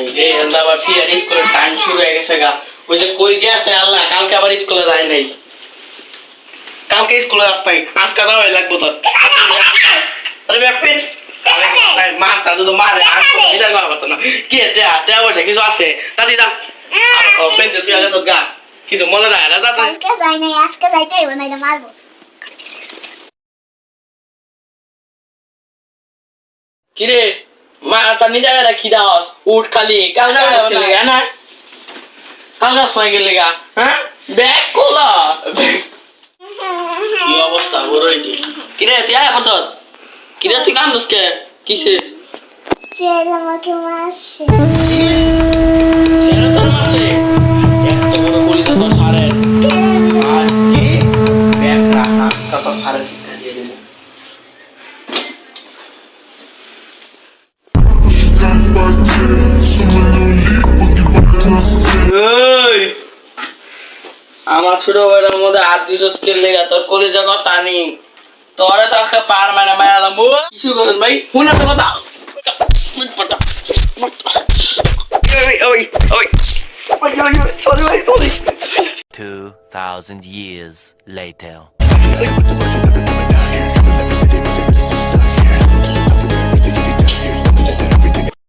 এই যে আবার ফিয়ার স্কুলের টাইম শুরু হয়ে গেছে গা। ওই যে কই গেছে আল্লাহ কালকে আবার স্কুলে যায় নাই। কালকে স্কুলে আস নাই আজকে দাও লাগবো তোর। আরে ব্যাপার মারতা যদি মারে এটা করা পারতো না। কি এটা এটা বসে কিছু আছে? দাদি দা ও পেন্সিল ফিয়া গেছে গা। কিছু মনে রাখে না দাদা কালকে যাই নাই আজকে যাইতে হইব না এটা মারবো। কিরে? মা নিজে গেলে কি দাস উঠ খালি কালকে গেলে গা না কালকে সময় গেলে গা হ্যাঁ ব্যাগ কোলা কি অবস্থা বড় এটি কিরে তুই আয় পড়ত কিরে তুই কান দোসকে কিসে চেল আমাকে মারছে এত বড় তো তোর সারে আর কি ব্যাগ রাখা কত সারে আমার ছোট ভাইয়ের মধ্যে হাত দিস লেগা? তোর কলেজে কথা নেই তোরে তো আজকে পার মানে মারালাম ও! কিছু করেন ভাই শুনে তো কথা। Sorry 2,000 years later.